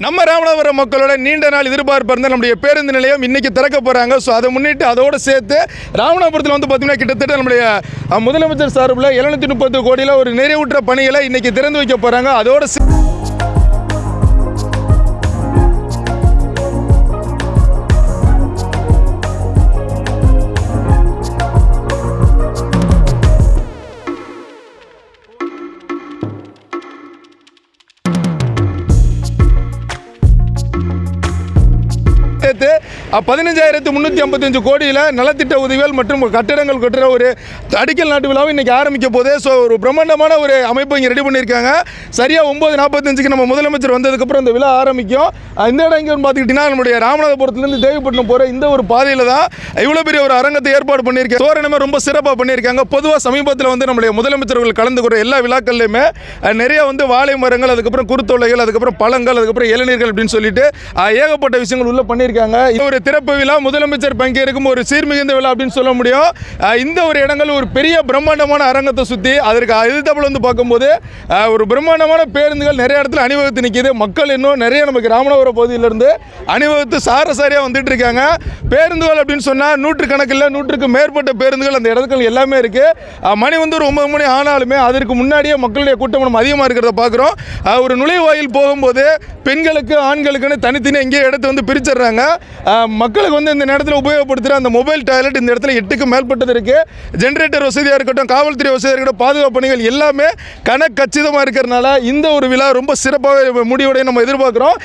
நம்ம ராமநாதபுரம் மக்களோட நீண்ட நாள் எதிர்பார்ப்பு இருந்த நம்முடைய பேருந்து நிலையம் இன்னைக்கு திறக்க போகிறாங்க ஸோ அதை முன்னிட்டு அதோடு சேர்த்து ராமநாதபுரத்தில் வந்து பார்த்தீங்கன்னா கிட்டத்தட்ட நம்முடைய முதலமைச்சர் சார்பில் எழுநூற்றி முப்பது கோடியில் ஒரு நிறைவுற்ற பணிகளை இன்னைக்கு திறந்து வைக்க போகிறாங்க அதோடு சேர்த்து பதினஞ்சாயிரத்து முந்நூற்றி ஐம்பத்தஞ்சு கோடியில் நலத்திட்ட உதவிகள் மற்றும் கட்டிடங்கள் கட்டுற ஒரு அடிக்கல் நாட்டு விழாவும் இன்றைக்கி ஆரம்பிக்க போதே ஸோ ஒரு பிரம்மாண்டமான ஒரு அமைப்பு இங்கே ரெடி பண்ணியிருக்காங்க. சரியாக ஒம்பது நாற்பத்தஞ்சுக்கு நம்ம முதலமைச்சர் வந்ததுக்கப்புறம் இந்த விழா ஆரம்பிக்கும். இந்த இடம் எங்கேன்னு பார்த்துக்கிட்டிங்கன்னா நம்முடைய ராமநாதபுரத்துலேருந்து தேவிப்பட்டினம் போகிற இந்த ஒரு பாதையில் தான் இவ்வளோ பெரிய ஒரு அரங்கத்தை ஏற்பாடு பண்ணியிருக்காங்க. தோரணமே ரொம்ப சிறப்பாக பண்ணியிருக்காங்க. பொதுவாக சமீபத்தில் வந்து நம்முடைய முதலமைச்சர்கள் கலந்துக்கிற எல்லா விழாக்கள்லையுமே நிறைய வந்து வாழை மரங்கள் அதுக்கப்புறம் குருத்தொல்லைகள் அதுக்கப்புறம் பழங்கள் அதுக்கப்புறம் இளநீர்கள் அப்படின்னு சொல்லிட்டு ஏகப்பட்ட விஷயங்கள் உள்ள பண்ணியிருக்காங்க. இது ஒரு திறப்பு விழா முதலமைச்சர் பங்கேற்கும் ஒரு சீர்மிகுந்த விழா அப்படின்னு சொல்ல முடியும். இந்த ஒரு இடங்கள் ஒரு பெரிய பிரம்மாண்டமான அரங்கத்தை சுற்றி அதற்கு எதிர்த்தப்பல வந்து பார்க்கும்போது ஒரு பிரம்மாண்டமான பேருந்துகள் நிறைய இடத்துல அணிவகுத்து நிற்கிது மக்கள் இன்னும் நிறைய நமக்கு ராமநாதபுரம் பகுதியிலிருந்து அணிவகுத்து சாரசாரியாக வந்துட்டு இருக்காங்க. பேருந்துகள் அப்படின்னு சொன்னால் நூற்றுக்கணக்கில் நூற்றுக்கு மேற்பட்ட பேருந்துகள் அந்த இடத்துக்கள் எல்லாமே இருக்குது மணி வந்து ஒரு ஒன்பது மணி ஆனாலுமே அதற்கு முன்னாடியே மக்களுடைய கூட்டம் நம்ம அதிகமாக இருக்கிறத பார்க்குறோம். ஒரு நுழைவாயில் போகும்போது பெண்களுக்கு ஆண்களுக்குன்னு தனித்தனி எங்கேயோ இடத்த வந்து பிரிச்சிடுறாங்க. பார்த்தீங்கன்னா மக்களுக்கு வந்து இந்த நேரத்தில் உபயோகப்படுத்துகிற அந்த மொபைல் டாய்லெட் இந்த இடத்துல எட்டுக்கு மேற்பட்டது இருக்குது ஜென்ரேட்டர் வசதியாக இருக்கட்டும் காவல்துறை வசதியாக இருக்கட்டும் பாதுகாப்பு பணிகள் எல்லாமே கணக்கச்சிதமாக இருக்கிறனால இந்த ஒரு விழா ரொம்ப சிறப்பாக முடிவுடைய நம்ம எதிர்பார்க்குறோம்.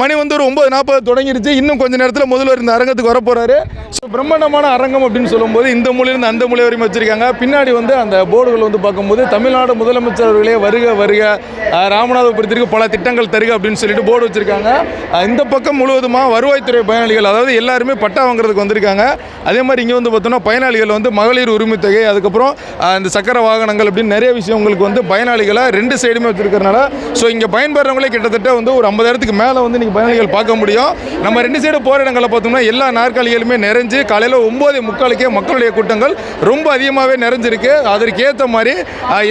மணி வந்து ஒரு ஒன்பது நாற்பது தொடங்கிருச்சு. இன்னும் கொஞ்ச நேரத்தில் முதல்வர் இந்த அரங்கத்துக்கு வர போகிறாரு ஸோ பிரம்மாண்டமான அரங்கம் அப்படின்னு சொல்லும்போது இந்த மொழியிலிருந்து அந்த மொழி வரையும் வச்சுருக்காங்க. பின்னாடி வந்து அந்த போர்டுகள் வந்து பார்க்கும்போது தமிழ்நாடு முதலமைச்சர் அவர்களே வருக வருக ராமநாதபுரத்திற்கு பல திட்டங்கள் தருக அப்படின்னு சொல்லிட்டு போர்டு வச்சிருக்காங்க. இந்த பக்கம் முழுவதுமாக வருவாய்த்துறை பயனாளிகள் அதாவது எல்லாருமே பட்டா வாங்குறதுக்கு வந்திருக்காங்க. அதே மாதிரி இங்கே வந்து பார்த்தோம்னா பயனாளிகள் வந்து மகளிர் உரிமை தொகை அதுக்கப்புறம் இந்த சக்கர வாகனங்கள் அப்படின்னு நிறைய விஷயம் உங்களுக்கு வந்து பயனாளிகளை ரெண்டு சைடுமே வச்சிருக்கிறனால ஸோ இங்கே பயன்பெறவங்களே கிட்டத்தட்ட வந்து ஒரு ஐம்பதாயிரத்துக்கு மேலே வந்து நீங்கள் பயனாளிகள் பார்க்க முடியும். நம்ம ரெண்டு சைடு போகிற இடங்களில் பார்த்தோம்னா எல்லா நாற்காலிகளுமே நிறைஞ்சு காலையில் ஒம்பது முக்காலுக்கே மக்களுடைய கூட்டங்கள் ரொம்ப அதிகமாகவே நிறைஞ்சிருக்கு. அதற்கு ஏற்ற மாதிரி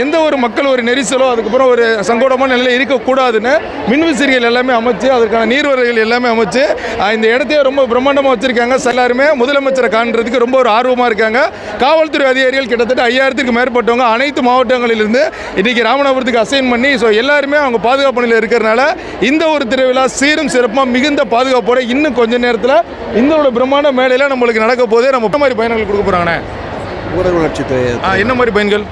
எந்த ஒரு மக்கள் ஒரு நெரிசலோ அதுக்கப்புறம் ஒரு சங்கோடமான நிலையில் இருக்கக்கூடாதுன்னு மின்விசிறிகள் எல்லாமே அமைச்சு அதற்கான நீர்வரைகள் எல்லாமே அமைச்சு இந்த இடம் இடத்தையே ரொம்ப பிரம்மாண்டமாக வச்சுருக்காங்க. எல்லாருமே முதலமைச்சரை காண்றதுக்கு ரொம்ப ஒரு ஆர்வமாக இருக்காங்க. காவல்துறை அதிகாரிகள் கிட்டத்தட்ட ஐயாயிரத்துக்கு மேற்பட்டவங்க அனைத்து மாவட்டங்களிலிருந்து இன்றைக்கி ராமநாதபுரத்துக்கு அசைன் பண்ணி ஸோ எல்லாருமே அவங்க பாதுகாப்பு பணியில் இருக்கிறனால இந்த ஒரு திருவிழா சீரும் சிறப்பாக மிகுந்த பாதுகாப்போட இன்னும் கொஞ்ச நேரத்தில் இந்த ஒரு பிரம்மாண்ட மேடையில் நம்மளுக்கு நடக்க போதே நம்ம மாதிரி பயணங்கள் கொடுக்க போகிறாங்கண்ணே வளர்ச்சித்துறை என்ன மாதிரி பயன்கள்?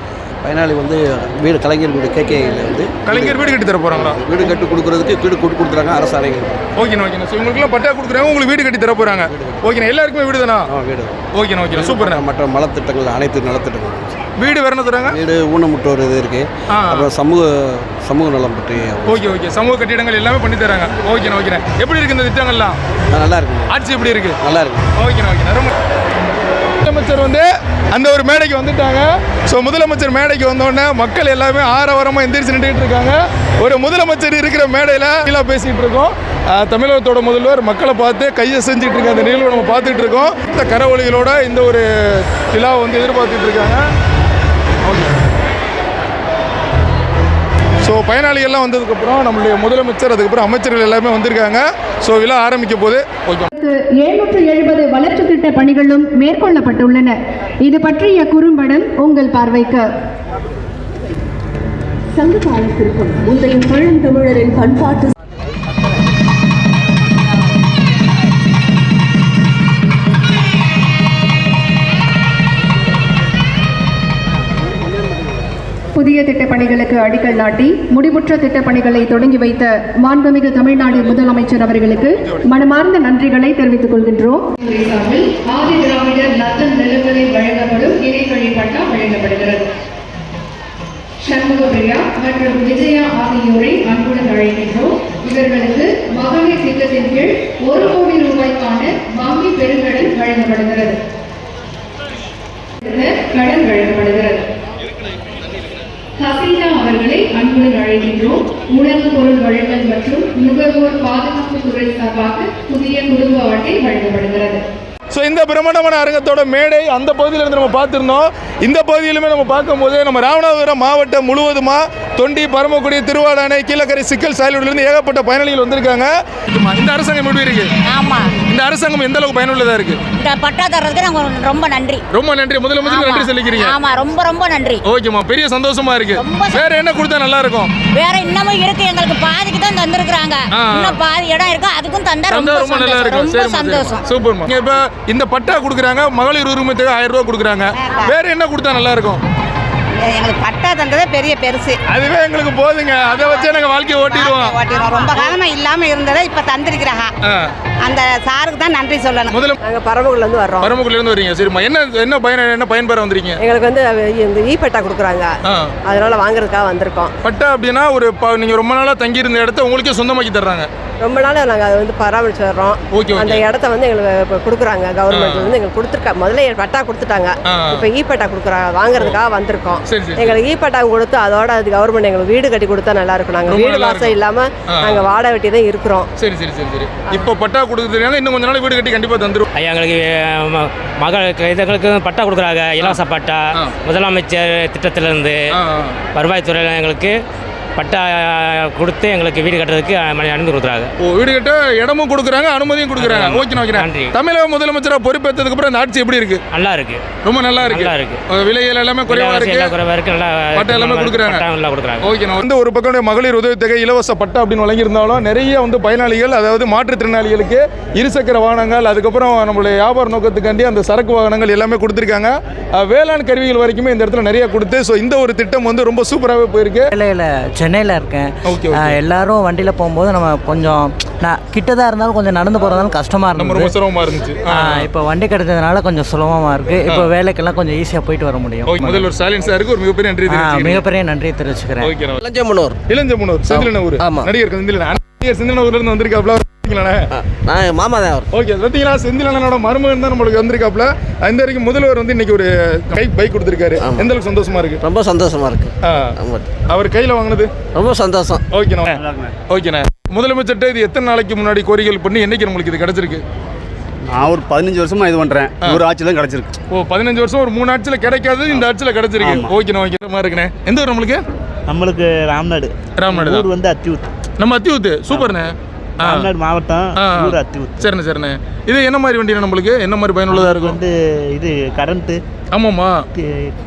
பயனாளி வந்து வீடு கலைஞர் வீடு கேகேயில் வந்து கலைஞர் வீடு கட்டி தர போகிறாங்களா வீடு கட்டி கொடுக்குறதுக்கு வீடு கொடு கொடுத்துறாங்க அரசாணைகள் ஓகேண்ணா ஓகேண்ணா ஸோ உங்களுக்குலாம் பட்டா கொடுக்குறாங்க உங்களுக்கு வீடு கட்டி தர போகிறாங்க ஓகேண்ணா எல்லாருக்குமே வீடு தானா? ஆ வீடு. ஓகேண்ணா ஓகேண்ணா சூப்பர்ண்ணா மற்ற நலத்திட்டங்கள் அனைத்து நலத்திட்டங்கள். வீடு வேற என்ன தராங்க? வீடு ஊனமுற்றோர் இது இருக்குது. அப்புறம் சமூக சமூக நலம் பற்றி ஓகே ஓகே சமூக கட்டிடங்கள் எல்லாமே பண்ணி தராங்க. ஓகேண்ணா ஓகேண்ணா எப்படி இருக்கு இந்த திட்டங்கள்லாம்? நல்லா இருக்குங்க ஆட்சி எப்படி இருக்கு? நல்லா இருக்கு. ஓகேண்ணா ஓகேண்ணா ரொம்ப முதலமைச்சர் வந்து அந்த ஒரு மேடைக்கு வந்துட்டாங்க. ஸோ முதலமைச்சர் மேடைக்கு வந்தோடனே மக்கள் எல்லாமே ஆரவாரமாக எந்திரிச்சு நின்றுட்டு இருக்காங்க. ஒரு முதலமைச்சர் இருக்கிற மேடையில் கீழே பேசிகிட்டு இருக்கோம். தமிழகத்தோட முதல்வர் மக்களை பார்த்து கையை செஞ்சுட்டு இருக்க அந்த நிகழ்வை நம்ம பார்த்துட்டு இருக்கோம். இந்த கரவொலிகளோட இந்த ஒரு விழாவை வந்து எதிர்பார்த்துட்டு இருக்காங்க. ஓகே ஸோ பயனாளிகள்லாம் வந்ததுக்கப்புறம் நம்மளுடைய முதலமைச்சர் அதுக்கப்புறம் அமைச்சர்கள் எல்லாமே வந்திருக்காங்க. ஸோ விழா ஆரம்பிக்க போது எழுநூற்று எழுபது வளர்ச்சி திட்ட பணிகளும் மேற்கொள்ளப்பட்டுள்ளன. இது பற்றிய குறும்படம் உங்கள் பார்வைக்கு. சங்க காலத்திற்கும் முந்தைய பழந்தமிழரின் பண்பாட்டு புதிய திட்டப்பணிகளுக்கு அடிக்கல் நாட்டி முடிவுற்ற திட்டப்பணிகளை தொடங்கி வைத்த மாண்புமிகு தமிழ்நாடு முதலமைச்சர் அவர்களுக்கு மனமார்ந்த நன்றிகளை தெரிவித்துக் கொள்கின்றோம். ஆதி திராவிடர் நத்தன் வழங்கப்படும் பட்டா வழங்கப்படுகிறது. மற்றும் விஜயா ஆகியோரை அன்புடன் அழைக்கின்றோம். இவர்களுக்கு மகளிர் திட்டத்தின் கீழ் ஒரு கோடி ரூபாய்க்கான வங்கி பெருங்கடன் வழங்கப்படுகிறது. கடன் வழங்கப்படுகிறது. ஹசீனா அவர்களை அன்புடன் அழைக்கின்றோம். உணவு பொருள் வழங்கல் மற்றும் நுகர்வோர் பாதுகாப்பு துறை சார்பாக புதிய குடும்ப அட்டை வழங்கப்படுகிறது. ஸோ இந்த பிரம்மாண்டமான அரங்கத்தோட மேடை அந்த பகுதியில் இருந்து நம்ம பார்த்துருந்தோம். இந்த பகுதியிலுமே நம்ம பார்க்கும்போது நம்ம ராமநாதபுரம் மாவட்டம் முழுவதுமாக தொண்டி பரமக்குடி திருவாடானை கீழக்கரை சிக்கல் சாயலூர்லேருந்து ஏகப்பட்ட பயனாளிகள் வந்திருக்காங்க. இந்த அரசாங்கம் எப்படி இருக்கு? ஆமா. இந்த அரசாங்கம் எந்த அளவுக்கு பயனுள்ளதா இருக்கு? இந்த பட்டா தர்றதுக்கு நாங்க ரொம்ப நன்றி. ரொம்ப நன்றி. முதலமைச்சருக்கு நன்றி சொல்லிக்கிறீங்க. ஆமா ரொம்ப ரொம்ப நன்றி. ஓகேம்மா பெரிய சந்தோஷமா இருக்கு. வேற என்ன கொடுத்தா நல்லா இருக்கும்? வேற இன்னமும் இருக்கு. எங்களுக்கு பாதிக்கு தான் தந்திருக்கிறாங்க. இன்னும் பாதி இடம் இருக்கு. அதுக்கும் தந்தா ரொம்ப ரொம்ப நல்லா சந்தோஷம். இருக்கும் ரொம்ப சந்தோஷம். சூப்பர்மா. இப்ப இந்த பட்டா கொடுக்குறாங்க. மகளிர் உரிமை தொகை ஆயிரம் ரூபாய் கொடுக்குறாங்க. வேற என்ன கொடுத்தா நல்லா இருக்கும்? எங்களுக்கு பட்டா தந்ததே பெரிய பெருசு. அதுவே எங்களுக்கு போதுங்க. அதை வச்சே நாங்க வாழ்க்கையை ஓட்டிடுவோம். ஓட்டிடுவோம். ரொம்ப காலமா இல்லாம இருந்ததை இப்ப தந்திருக்கிறாங்க. அந்த சாருக்கு தான் நன்றி சொல்லணும். முதல்ல நாங்கள் பரமக்குடிலேருந்து வர்றோம். பரமக்குடில இருந்து வரீங்க சரிம்மா. என்ன என்ன பயன் என்ன பயன்பெற வந்திருக்கீங்க? எங்களுக்கு வந்து இந்த இ பட்டா கொடுக்குறாங்க. அதனால வாங்குறதுக்காக வந்திருக்கோம். பட்டா அப்படின்னா ஒரு ப- நீங்க ரொம்ப நாளா தங்கி இருந்த இடத்த உங்களுக்கே சொந்தமாக்கி தர்றாங்க. ரொம்ப நாள் நாங்கள் அதை வந்து பராமரிச்சு வர்றோம். அந்த இடத்த வந்து எங்களுக்கு இப்போ கொடுக்குறாங்க. கவர்மெண்ட் வந்து எங்களுக்கு கொடுத்துருக்கா. முதல்ல பட்டா கொடுத்துட்டாங்க. இப்போ இ பட்டா கொடுக்குறாங்க வாங்குறதுக்காக வந்திருக்கோம். எங்களுக்கு இ பட்டா கொடுத்து அதோட அது கவர்மெண்ட் எங்களுக்கு வீடு கட்டி கொடுத்தா நல்லா இருக்கும். நாங்கள் வீடு வாசம். இல்லாமல். நாங்கள் வாடகை வெட்டி தான் இருக்கிறோம். சரி சரி சரி சரி. இப்போ பட்டா கொடுக்குறதுனால இன்னும் கொஞ்ச நாள் வீடு கட்டி கண்டிப்பா தந்துரும் ஐயா எங்களுக்கு மகளுக்கு இதுகளுக்கு பட்டா கொடுக்குறாங்க. இலவச பட்டா. முதலமைச்சர் திட்டத்திலேருந்து. வருவாய்த்துறையில் எங்களுக்கு பட்டா கொடுத்து எங்களுக்கு வீடு கட்டுறதுக்கு அனுமதி கொடுக்குறாங்க. ஓ வீடு கட்ட இடமும் கொடுக்குறாங்க அனுமதியும் கொடுக்குறாங்க. ஓகே ஓகே நன்றி. தமிழக முதலமைச்சரா பொறுப்பேற்றதுக்கு அப்புறம் இந்த ஆட்சி எப்படி இருக்கு? நல்லா இருக்கு. ரொம்ப நல்லா இருக்கு. நல்லா இருக்கு. விலைகள் எல்லாமே குறைவா இருக்கு. குறைவா இருக்கு. நல்லா பட்டா எல்லாமே கொடுக்குறாங்க. பட்டா நல்லா கொடுக்குறாங்க. ஓகே நான் வந்து ஒரு பக்கம் மகளிர் உதவித்தொகை இலவச பட்டா அப்படின்னு வழங்கியிருந்தாலும் நிறைய வந்து பயனாளிகள் அதாவது மாற்றுத்திறனாளிகளுக்கு இருசக்கர வாகனங்கள் அதுக்கப்புறம் நம்மளுடைய வியாபார நோக்கத்துக்காண்டி அந்த சரக்கு வாகனங்கள் எல்லாமே கொடுத்துருக்காங்க. வேளாண் கருவிகள் வரைக்குமே இந்த இடத்துல நிறைய கொடுத்து ஸோ இந்த ஒரு திட்டம் வந்து ரொம்ப சூப்பராகவே போயிருக்கு. வேலையில் சென்னையில் இருக்கேன். எல்லாரும் வண்டியில் போகும்போது நம்ம கொஞ்சம் நான் கிட்டதாக இருந்தாலும் கொஞ்சம் நடந்து போகிறதாலும் கஷ்டமாக இருந்தது. இருந்துச்சு. இப்போ வண்டி கிடைச்சதுனால கொஞ்சம் சுலபமாக இருக்குது இப்போ வேலைக்கெல்லாம் கொஞ்சம் ஈஸியாக போயிட்டு வர முடியும். ஓகே முதல்வர் ஸ்டாலின் சாருக்கு ஒரு மிகப்பெரிய நன்றி. மிகப்பெரிய நன்றியை தெரிவிச்சுக்கிறேன். இளஞ்சமுனூர். இளஞ்சமுனூர். செந்திலனூர் ஆமா. நடிகர் செந்திலன். நடிகர் இருந்து வந்திருக்காப்ல இருக்கீங்களாண்ணே? நான் மாமா தான் அவர். ஓகே பார்த்தீங்களா? செந்திலனோட மருமகன் தான் நம்மளுக்கு வந்திருக்காப்ல இந்த வரைக்கும் முதல்வர் வந்து இன்னைக்கு ஒரு கை பைக் கொடுத்துருக்காரு. எந்த அளவுக்கு சந்தோஷமா இருக்கு? ரொம்ப சந்தோஷமா இருக்கு. அவர் கையில வாங்கினது? ரொம்ப சந்தோஷம். ஓகேண்ணா ஓகேண்ணா. முதலமைச்சர்கிட்ட இது எத்தனை நாளைக்கு முன்னாடி கோரிக்கைகள் பண்ணி என்னைக்கு நம்மளுக்கு இது கிடைச்சிருக்கு? நான் ஒரு பதினஞ்சு வருஷமா இது பண்றேன். ஒரு ஆட்சி தான் கிடைச்சிருக்கு. ஓ பதினஞ்சு வருஷம் ஒரு மூணு ஆட்சியில் கிடைக்காதது இந்த ஆட்சியில் கிடைச்சிருக்கு. ஓகேண்ணா ஓகே. மாதிரி இருக்குண்ணே. எந்த ஊர் நம்மளுக்கு? நம்மளுக்கு ராம்நாடு. ராமநாடு. ஊர் வந்து அத்தியூத் நம்ம அத்தியூத்து சூப்பர்ண்ணே. ஆ. ராம்நாடு மாவட்டம். ஊர் சரிண்ணே சரிண்ணே. இது என்ன மாதிரி வண்டிண்ணே நம்மளுக்கு? என்ன மாதிரி பயனுள்ளதாக இருக்கும்? வந்து இது கரண்ட்டு. ஆமாம்மா.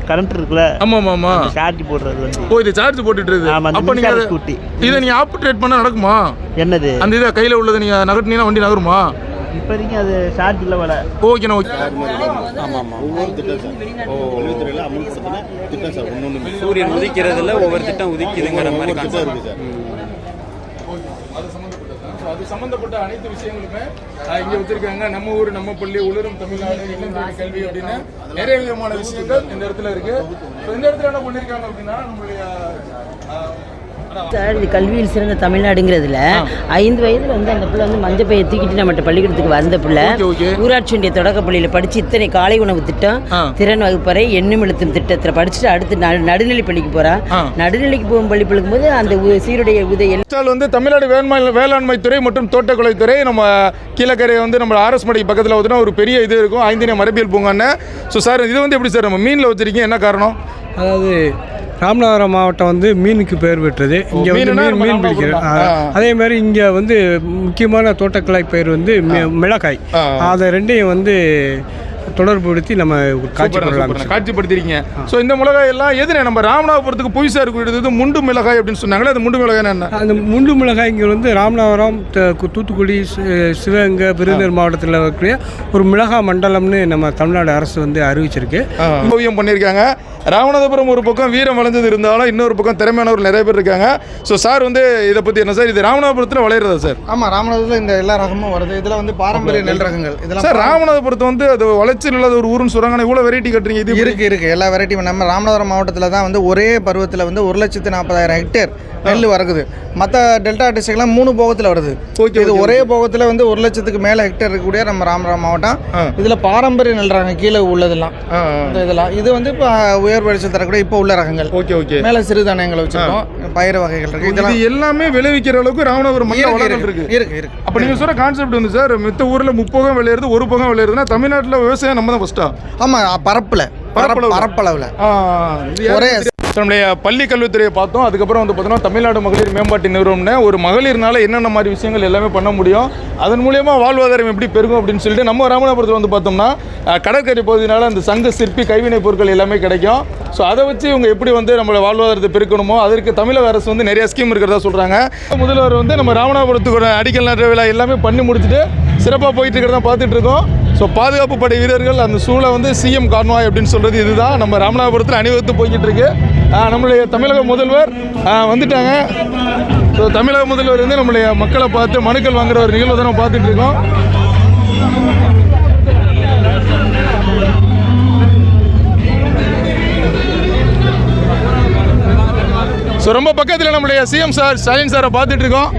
கரண்ட் இருக்குல்ல? ஆமாம் ஆமா சார்ஜ் போடுறது வந்து ஓ இது சார்ஜ் போட்டுட்டு இருக்கு அப்போ நீங்கள் ஸ்கூட்டி. இதை நீங்கள் ஆப்ரேட் பண்ண நடக்குமா? என்னது? அந்த இதை கையில் உள்ளதை நீங்கள் நகட்டினீங்கன்னா வண்டி நகருமா? இப்போதைக்கு அது சார்ஜ் இல்லை வர ஓகேண்ணா ஓகே சூரியன் உதிக்கிறதுல ஒவ்வொரு திட்டம் உதிக்குதுங்கிற மாதிரி கான்செப்ட் அது இது சம்பந்தப்பட்ட அனைத்து விஷயங்களுமே இங்க வச்சிருக்காங்க. நம்ம ஊர் நம்ம பள்ளி உலரும் தமிழ்நாடு இல்லம் கல்வி அப்படின்னு நிறைய விதமான விஷயங்கள் இந்த இடத்துல இருக்கு. இந்த இடத்துல என்ன பண்ணிருக்காங்க அப்படின்னா நம்மளுடைய சார் இது கல்வியில் சிறந்த தமிழ்நாடுங்கிறதுல ஐந்து வயதுல வந்து அந்த பிள்ளை வந்து மஞ்சள் பையை தூக்கிட்டு நம்மகிட்ட பள்ளிக்கூடத்துக்கு வந்த பிள்ளை. ஊராட்சி ஒன்றிய தொடக்க பள்ளியில் படிச்சு இத்தனை காலை உணவு திட்டம். திறன் வகுப்பறை எண்ணும் எழுத்தும் திட்டத்தில் படிச்சுட்டு அடுத்து நடு நடுநிலை பள்ளிக்கு போறா. நடுநிலைக்கு போகும் பள்ளி போது அந்த சீருடைய ஸ்டால் வந்து தமிழ்நாடு வேண்மை வேளாண்மை துறை மற்றும் தோட்டக்கலைத்துறை. நம்ம கீழக்கரை வந்து நம்ம ஆர்எஸ் மடி பக்கத்தில் வந்து ஒரு பெரிய இது இருக்கும். ஐந்தினிய மரபியல் பூங்கான்னு ஸோ சார் இது வந்து எப்படி சார் நம்ம மீனில் வச்சிருக்கீங்க? என்ன காரணம்? அதாவது ராமநாதபுரம் மாவட்டம் வந்து மீனுக்கு பெயர் பெற்றது இங்கே வந்து மீன் மீன் பிடிக்கிறோம். அதே மாதிரி இங்கே வந்து முக்கியமான தோட்டக்கலை பயிர் வந்து மிளகாய். அதை ரெண்டையும் வந்து தொடர்புபடுத்தி நம்ம காட்சி சூப்பர்ண்ணே, பண்ணலாம். சூப்பர்ண்ணே. காட்சிப்படுத்திருக்கீங்க. ஸோ இந்த மிளகாய் எல்லாம் எதுனே நம்ம ராமநாதபுரத்துக்கு புதுசாக இருக்கக்கூடியது முண்டு மிளகாய் அப்படின்னு சொன்னாங்களே அது முண்டு மிளகாய் என்ன? அந்த முண்டு மிளகாய்ங்க வந்து ராமநாதபுரம் தூத்துக்குடி சிவகங்கை விருதுநகர் மாவட்டத்தில் இருக்கக்கூடிய ஒரு மிளகாய் மண்டலம்னு நம்ம தமிழ்நாடு அரசு வந்து அறிவிச்சிருக்கு. ஓவியம் பண்ணியிருக்காங்க. ராமநாதபுரம் ஒரு பக்கம் வீரம் வளைஞ்சது இருந்தாலும் இன்னொரு பக்கம் திறமையானவர் நிறைய பேர் இருக்காங்க. ஸோ சார் வந்து இதை பற்றி என்ன சார் இது ராமநாதபுரத்தில் வளையிறதா சார் ஆமாம் ராமநாதத்தில் இந்த எல்லா ரகமும் வருது. இதில் வந்து பாரம்பரிய நெல் ரகங்கள். இதெல்லாம் சார் ராமநாதபுரத்தை வந்து அது வளர்ச்சி இல்லாத ஒரு ஊருன்னு சொல்கிறாங்க இவ்வளோ வெரைட்டி கட்டுறீங்க. இது எப்படி? இருக்கு இருக்கு. எல்லா வெரைட்டியும் நம்ம ராமநாதபுரம் மாவட்டத்தில் தான் வந்து ஒரே பருவத்தில் வந்து ஒரு லட்சத்து நாற்பதாயிரம் ஹெக்டேர் நெல் வரகுது மற்ற டெல்டா டிஸ்ட்ரிக்ட்லாம் மூணு போகத்தில் வருது. ஓகே, இது ஒரே போகத்தில் வந்து ஒரு லட்சத்துக்கு மேலே ஹெக்டேர் இருக்கக்கூடிய நம்ம ராமநாதபுரம் மாவட்டம். இதில் பாரம்பரிய நெல் ரகம் கீழே உள்ளதெல்லாம். இதெல்லாம். இது வந்து இப்போ உயர் வெளிச்சம் தரக்கூடிய இப்போ உள்ள ரகங்கள். ஓகே ஓகே மேலே சிறுதானியங்களை வச்சிருக்கோம். பயிர் வகைகள் இருக்கு. இது இதெல்லாம் எல்லாமே விளைவிக்கிற அளவுக்கு ராமநாதபுரம் மண்ணில் வளங்கள் இருக்கு இருக்கு. இருக்கு அப்போ நீங்கள் சொல்கிற கான்செப்ட் வந்து சார் மித்த ஊரில் முப்பகம் விளையிறது ஒரு பகம் விளையிறதுன்னா தமிழ்நாட்டில் விவசாயம் நம்ம தான் ஃபஸ்ட்டா ஆமாம் பரப்பில். பரப்பளவு. பரப்பளவில். ஒரே? நம்முடைய பள்ளி கல்வித்துறையை பார்த்தோம். அதுக்கப்புறம் வந்து பார்த்தோன்னா தமிழ்நாடு மகளிர் மேம்பாட்டு நிறுவனம்னு ஒரு மகளிர்னால என்னென்ன மாதிரி விஷயங்கள் எல்லாமே பண்ண முடியும் அதன் மூலியமாக வாழ்வாதாரம் எப்படி பெருகும் அப்படின்னு சொல்லிட்டு நம்ம ராமநாதபுரத்தில் வந்து பார்த்தோம்னா கடற்கரை பகுதியினால் அந்த சங்க சிற்பி கைவினை பொருட்கள் எல்லாமே கிடைக்கும். ஸோ அதை வச்சு இவங்க எப்படி வந்து நம்மளோட வாழ்வாதாரத்தை பெருக்கணுமோ அதற்கு தமிழக அரசு வந்து நிறைய ஸ்கீம் இருக்கிறதா சொல்கிறாங்க முதல்வர் வந்து நம்ம ராமநாதபுரத்துக்கு அடிக்கல் நடுற விழா எல்லாமே பண்ணி முடிச்சுட்டு சிறப்பாக போயிட்டு இருக்கிறதா பார்த்துட்டு இருக்கோம். ஸோ பாதுகாப்பு படை வீரர்கள் அந்த சூழலை வந்து சிஎம் கான்வாய் அப்படின்னு சொல்கிறது இதுதான். நம்ம ராமநாதபுரத்தில் அணிவகுத்து போய்கிட்டு இருக்கு. ஆஹ் நம்மளுடைய தமிழக முதல்வர் வந்துட்டாங்க. ஸோ தமிழக முதல்வர் வந்து நம்மளுடைய மக்களை பார்த்து மனுக்கள் வாங்குற ஒரு நிகழ்வு தான் நம்ம பார்த்துட்டு இருக்கோம். ஸோ ரொம்ப பக்கத்தில் நம்மளுடைய சிஎம் சார் ஸ்டாலின் சாரை பார்த்துட்டு இருக்கோம்.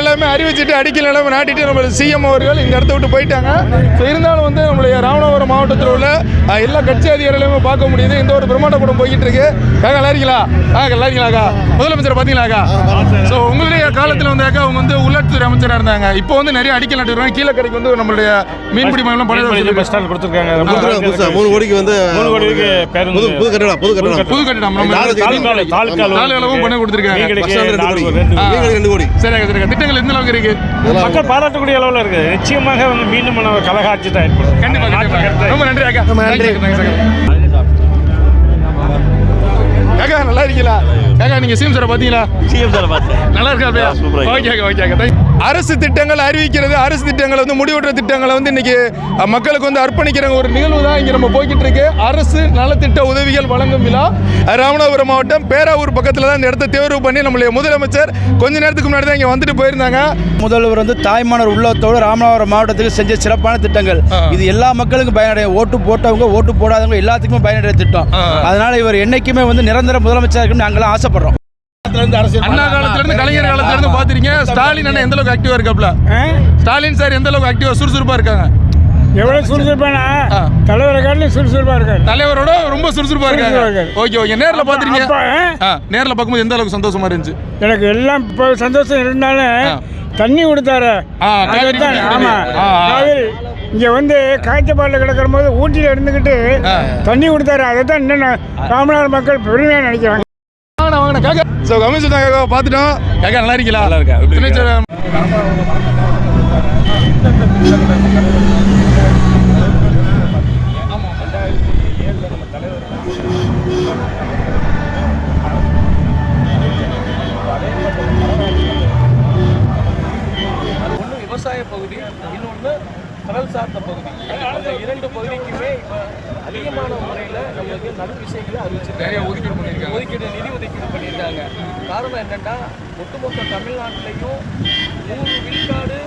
எல்லாமே அறிவிச்சிட்டு அடிக்கல் நாட்டிட்டு நம்ம சிஎம் அவர்கள் இந்த இடத்த விட்டு போயிட்டாங்க. ஸோ இருந்தாலும் வந்து நம்மளுடைய ராமநாதபுரம் மாவட்டத்தில் உள்ள எல்லா கட்சி அதிகாரிகளையுமே பார்க்க முடியுது. இந்த ஒரு பிரம்மாண்ட கூடம் போய்கிட்டு இருக்கு. நல்லா இருக்கீங்களா? ஆ நல்லா இருக்கீங்களாக்கா முதலமைச்சர் பார்த்தீங்களாக்கா ஸோ உங்களுடைய காலத்தில் வந்தாக்கா அவங்க வந்து உள்ளாட்சித்துறை அமைச்சராக இருந்தாங்க. இப்போ வந்து நிறைய அடிக்கல் நாட்டுறாங்க கீழே கரைக்கு வந்து நம்மளுடைய மீன்பிடி மையம் பழைய பஸ் ஸ்டாண்ட் கொடுத்துருக்காங்க. மூணு கோடிக்கு வந்து மூணு கோடிக்கு புது புது கட்டடம் புது கட்டடம். புது கட்டிடம். நம்ம நாலு அளவும் பண்ணி கொடுத்துருக்காங்க. ரெண்டு கோடி. ரெண்டு சரிங்க திட்டங்கள் எந்த அளவுக்கு இருக்கு? மக்கள் பாராட்டக்கூடிய அளவில் இருக்குது நிச்சயமாக வந்து மீண்டும் நம்ம கலகாட்சி தான் ஏற்படும் கண்டிப்பா. கண்டிப்பா கருத்து. ரொம்ப நன்றி அக்கா. ரொம்ப நன்றி. அக்கா. நல்லா இருக்கீங்களா? அக்கா நீங்க சிஎம் சார் பாத்தீங்களா சிஎம் சார் பார்த்தேன். நல்லா இருக்கா ஓகே அக்கா ஓகே அக்கா. Thank you. அரசு திட்டங்கள் அறிவிக்கிறது அரசு திட்டங்களை வந்து முடிவுற்ற திட்டங்களை வந்து இன்னைக்கு மக்களுக்கு வந்து அர்ப்பணிக்கிற ஒரு நிகழ்வு தான் இங்க நம்ம போய்கிட்டு இருக்கு. அரசு நலத்திட்ட உதவிகள் வழங்கும் விழா. ராமநாதபுரம் மாவட்டம் பேராவூர் பக்கத்துல தான் இந்த இடத்த தேர்வு பண்ணி நம்மளுடைய முதலமைச்சர் கொஞ்ச நேரத்துக்கு முன்னாடி தான் இங்க வந்துட்டு போயிருந்தாங்க. முதல்வர் வந்து தாய்மானர் உள்ளத்தோடு ராமநாதபுரம் மாவட்டத்துக்கு செஞ்ச சிறப்பான திட்டங்கள். இது எல்லா மக்களுக்கும் பயனடைய ஓட்டு போட்டவங்க ஓட்டு போடாதவங்க எல்லாத்துக்குமே பயனடைய திட்டம். அதனால இவர் என்னைக்குமே வந்து நிரந்தர முதலமைச்சர் நாங்களாம் ஆசைப்படுறோம். அண்ணா காலத்துல இருந்து கலைஞர் காலத்துல இருந்து பாத்துறீங்க ஸ்டாலின் அண்ணா எந்த அளவுக்கு ஆக்டிவா இருக்காப்ல? ஸ்டாலின் சார் எந்த அளவுக்கு ஆக்டிவா சுறுசுறுப்பா இருக்காங்க? எவ்வளோ சுறுசுறுப்பானா? தலைவரை காட்டிலும் சுறுசுறுப்பாக இருக்காரு. தலைவரோட ரொம்ப சுறுசுறுப்பா இருக்காங்க சுறுசுறுப்பா இருக்காரு. Okay okay. நேர்ல பாத்துறீங்க? நேர்ல பார்க்கும்போது எந்த அளவுக்கு சந்தோஷமா இருந்துச்சு? எனக்கு எல்லாம் இப்போ சந்தோஷம் இருந்தாலும் தண்ணி கொடுத்தாரு. ஆமா. இங்க வந்து காய்ச்சப்பாடில் கிடக்கிற போது ஊட்டியில் இருந்துக்கிட்டு தண்ணி கொடுத்தாரு. அதை தான் இன்னும் ராமநாதர் மக்கள் பெருமையாக நினைக்கிறாங்க. ஸோ கமிஷன் காக்கா பார்த்துட்டோம். காக்கா நல்லா இருக்கீங்களா? நல்லா இருக்க? ஒட்டுமொத்த தமிழ்நாட்டிலையும் நூறு விழுக்காடு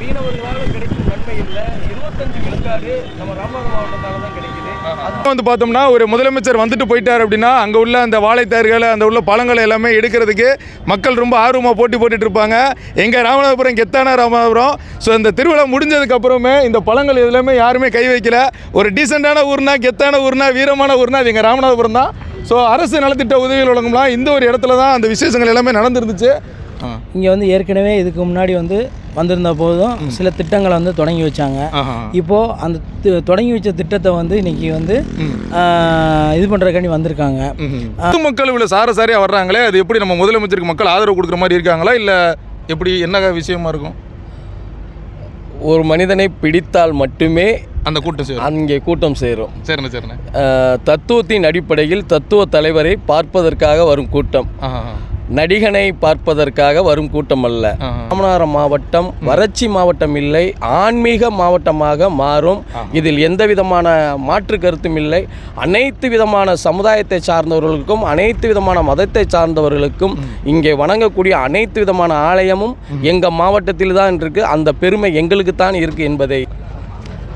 மீனவர்களால் கிடைக்கும் நன்மை இல்லை. இருபத்தஞ்சு விழுக்காடு நம்ம ராமநாதபுரம் மாவட்டத்தால் தான் கிடைக்குது அது வந்து பார்த்தோம்னா ஒரு முதலமைச்சர் வந்துட்டு போயிட்டார் அப்படின்னா அங்கே உள்ள அந்த வாழைத்தார்கள் அந்த உள்ள பழங்களை எல்லாமே எடுக்கிறதுக்கு மக்கள் ரொம்ப ஆர்வமாக போட்டி போட்டுட்டு இருப்பாங்க. எங்கள் ராமநாதபுரம் கெத்தான ராமநாதபுரம். ஸோ இந்த திருவிழா முடிஞ்சதுக்கு அப்புறமே இந்த பழங்கள் எல்லாமே யாருமே கை வைக்கல. ஒரு டீசெண்டான ஊர்னா கெத்தான ஊர்னா வீரமான ஊர்னா அது எங்கள் ராமநாதபுரம் தான். ஸோ அரசு நலத்திட்ட உதவிகள் வழங்கும்லாம் இந்த ஒரு இடத்துல தான் அந்த விசேஷங்கள் எல்லாமே நடந்துருந்துச்சு. இங்கே வந்து ஏற்கனவே இதுக்கு முன்னாடி வந்து வந்திருந்த போதும். சில திட்டங்களை வந்து தொடங்கி வச்சாங்க. இப்போது அந்த தொடங்கி வச்ச திட்டத்தை வந்து இன்னைக்கு வந்து இது பண்ணுறதுக்காண்டி வந்திருக்காங்க. மக்கள் இவ்வளோ சாரசாரியாக வர்றாங்களே அது எப்படி நம்ம முதலமைச்சருக்கு மக்கள் ஆதரவு கொடுக்குற மாதிரி இருக்காங்களா? இல்லை எப்படி என்ன விஷயமா இருக்கும்? ஒரு மனிதனை பிடித்தால் மட்டுமே அந்த கூட்டம் சேரும். அங்கே கூட்டம் சேரும். சரிண்ணே சரிண்ணே. தத்துவத்தின் அடிப்படையில் தத்துவ தலைவரை பார்ப்பதற்காக வரும் கூட்டம். நடிகனை பார்ப்பதற்காக வரும் கூட்டம் அல்ல. ராமநாதபுரம் மாவட்டம் வறட்சி மாவட்டம் இல்லை ஆன்மீக மாவட்டமாக மாறும். இதில் எந்த விதமான மாற்று கருத்தும் இல்லை. அனைத்து விதமான சமுதாயத்தை சார்ந்தவர்களுக்கும் அனைத்து விதமான மதத்தை சார்ந்தவர்களுக்கும் இங்கே வணங்கக்கூடிய அனைத்து விதமான ஆலயமும் எங்கள் மாவட்டத்தில் தான் இருக்கு. அந்த பெருமை எங்களுக்கு தான் இருக்கு என்பதை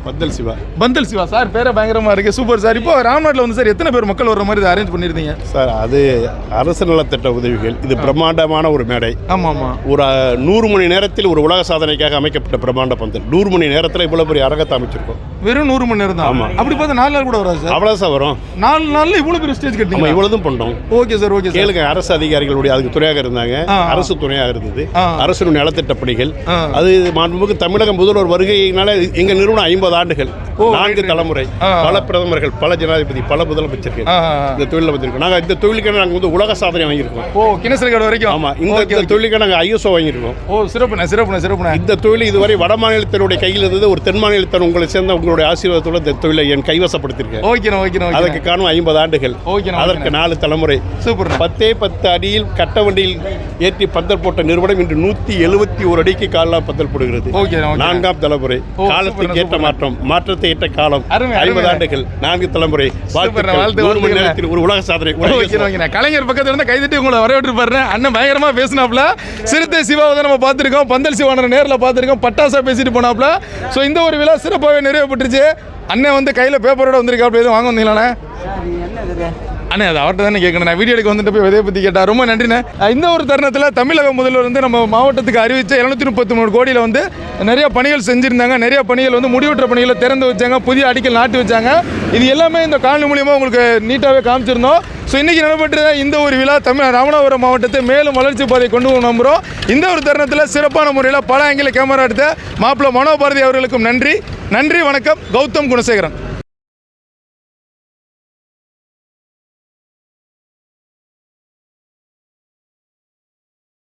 பத்தல் சிவா. பந்தல் சிவா சார் பேரை பயங்கரமா இருக்கு. Super sir. இப்போ ராம்நாட்டில் வந்து சார் எத்தனை பேர் மக்கள் வர்ற மாதிரி அரேஞ்ச் பண்ணியிருந்தீங்க? சார் அது அரசு நலத்திட்ட உதவிகள். இது பிரம்மாண்டமான ஒரு மேடை. ஆமாம் ஆமாம் ஒரு நூறு மணி நேரத்தில் ஒரு உலக சாதனைக்காக அமைக்கப்பட்ட பிரம்மாண்ட பந்தல். நூறு மணி நேரத்தில் இவ்வளோ பெரிய அரங்கத்தை அமைச்சிருக்கோம். வெறும் நூறு மணி நேரம் தான் ஆமா. அப்படி பார்த்தா நாலு நாள் கூட வராது சார். அவ்வளோ சார் வரும். நாலு நாள்ல இவ்வளவு பெரிய ஸ்டேஜ் நம்ம கட்டிங்க இவ்வளவுதும் பண்ணோம். ஓகே சார் ஓகே கேளுங்க அரசு அதிகாரிகளுடைய அதுக்கு துணையாக இருந்தாங்க. அரசு துணையாக இருந்தது. அரசு நலத்திட்ட பணிகள். அது மாண்புமிகு தமிழக முதல்வர் வருகையினால எங்க நிறுவனம் ஐம்பது ஆண்டுகள் ஓ, நான்கு. தலைமுறை. பல பிரதமர்கள் பல ஜனாதிபதி பல முதலமைச்சர்கள். இந்த தொழிலில் வந்திருக்கோம் நாங்கள் இந்த தொழிலுக்கு நாங்கள் வந்து உலக சாதனை வாங்கியிருக்கோம். ஓ கினஸ் ரெக்கார்டு வரைக்கும்? ஆமா இந்த ஓகே தொழிலுக்கு நாங்கள் ஐஎஸ்ஓ வாங்கியிருக்கோம். ஓ சிறப்புண்ணே சிறப்புண்ணே சிறப்புண்ணே. இந்த தொழில் இதுவரை வட மாநிலத்தினுடைய கையில் இருந்தது ஒரு தென் மாநிலத்தினர் உங்களை சேர்ந்த உங்களுடைய ஆசீர்வாதத்தோட இந்த தொழிலை என் கைவசப்படுத்தியிருக்கேன். ஓகேண்ணே ஓகேண்ணே ஓகே அதற்கு காரணம் ஐம்பது ஆண்டுகள். ஓகேண்ணா, அதற்கு. நாலு தலைமுறை. சூப்பர் பத்தே பத்து அடியில் கட்ட வண்டியில் ஏற்றி பந்தல் போட்ட நிறுவனம் இன்று நூத்தி எழுபத்தி ஒரு அடிக்கு காலெல்லாம் பந்தல் போடுகிறது. நான்காம் தலைமுறை. காலத்துக்கு ஏற்ற சூப்பர்ண்ணா. மாற்றம் மாற்றத்தை ஏற்ற காலம் ஐம்பது. ஆண்டுகள் நான்கு தலைமுறை மணி. நேரத்தில் ஒரு உலக சாதனை கலைஞர் பக்கத்துல இருந்து கைதட்டி உங்களை வரவேற்று பாருங்க. அண்ணன் பயங்கரமா பேசினாப்ல. சிறுத்தை சிவாவை தான் நம்ம பார்த்துருக்கோம். பந்தல் சிவான நேரில் பார்த்துருக்கோம். பட்டாசா பேசிட்டு போனாப்ல. ஸோ இந்த ஒரு விழா சிறப்பாகவே நிறைவேப்பட்டுருச்சு அண்ணன் வந்து கையில் பேப்பரோட வந்திருக்காப்ல. எதுவும் வாங்க வந்தீங்களாண்ணே? அண்ணே அது அவர்கிட்ட தானே கேட்கணும். நான் வீடியோக்கு வந்துட்டு போய் விதையை பற்றி கேட்டால் ரொம்ப நன்றிண்ணே. இந்த ஒரு தருணத்தில் தமிழக முதல்வர் வந்து நம்ம மாவட்டத்துக்கு அறிவித்த இரநூத்தி முப்பத்தி மூணு கோடியில் வந்து நிறைய பணிகள் செஞ்சுருந்தாங்க. நிறைய பணிகள் வந்து முடிவுற்ற பணிகளை திறந்து வச்சாங்க. புதிய அடிக்கல் நாட்டி வச்சாங்க. இது எல்லாமே இந்த காணொலி மூலியமாக உங்களுக்கு நீட்டாகவே காமிச்சிருந்தோம். ஸோ இன்றைக்கி நடைபெற்ற இந்த ஒரு விழா தமிழ் ராமநாதபுரம் மாவட்டத்தை மேலும் வளர்ச்சி பாதை கொண்டு போக நம்புகிறோம் இந்த ஒரு தருணத்தில் சிறப்பான முறையில் பல ஆங்கில கேமரா எடுத்த மாப்பிள்ளை மனோபாரதி அவர்களுக்கும் நன்றி. நன்றி வணக்கம். கௌதம் குணசேகரன்.